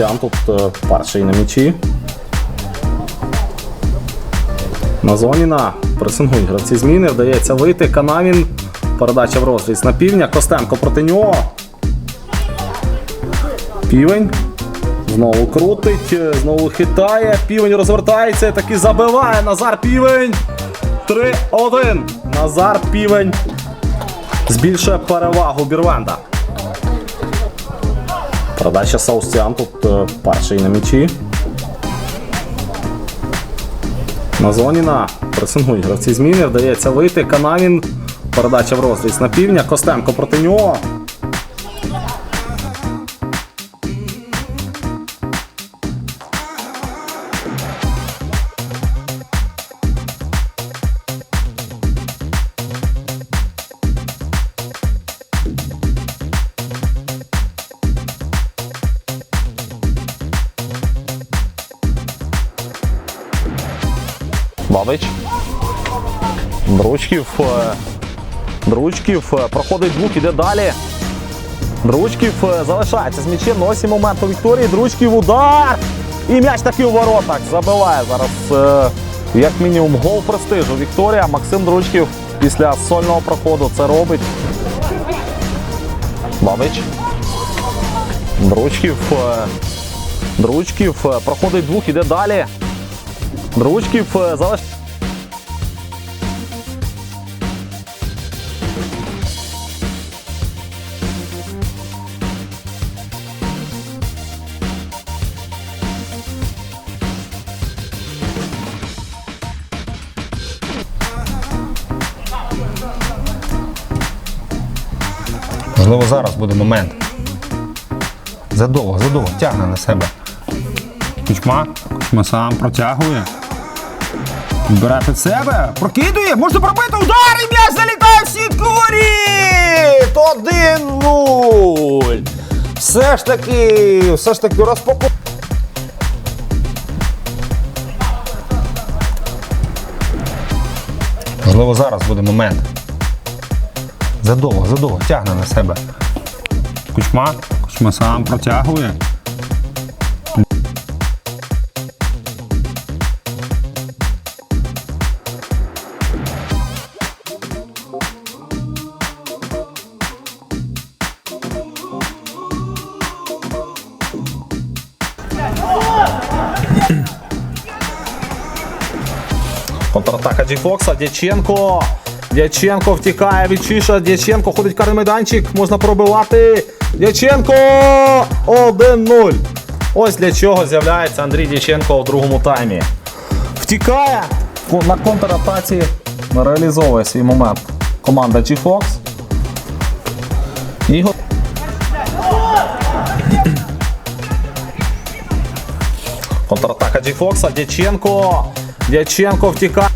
Ян тут е, перший на м'ячі. На зоні пресингують гравці зміни. Вдається вийти. Канавін. Передача в розріз на півня. Костенко проти нього. Півень. Знову крутить, е, знову хитає. Півень розвертається таки забиває. Назар Півень. 3-1. Назар Півень. Збільшує перевагу Бірвенда. Передача Саустян тут е, перший на м'ячі. На зоні на пресингують гравці зміни. Вдається вийти. Канавін. Передача в розріз на півня. Костенко проти нього. Бабич. Дручків. е, Дручків е, проходить звук, іде далі. Дручків е, залишається з м'ячем. На Ось і момент у Вікторії. Дручків удар. І м'яч таки у воротах. Забиває зараз, е, як мінімум, гол престижу. Вікторія. Максим Дручків після сольного проходу це робить. Бабич. Дручків. е, Дручків е, проходить двох, іде далі. Дручків е, залиш... Можливо, зараз буде момент. Задовго, задовго, тягне на себе. Кучма. Кучма сам протягує. Під себе. Прокидує, можна пробити удар і м'яч залітає в сітку воріт! 1-0. Все ж таки, все ж таки розпаку. Можливо, зараз буде момент. Задовго, задовго, тягне на себе. Кучма. Кучма сам протягує. Контратака Джіфокса. Дяченко. Дяченко втікає від Чиша. Дяченко ходить карний майданчик. Можна пробивати. Дяченко 1-0. Ось для чого з'являється Андрій Дяченко у другому таймі. Втікає на контратаці. Реалізовує свій момент. Команда G-Fox. Контратака G-Fox. Дяченко. Дяченко втікає.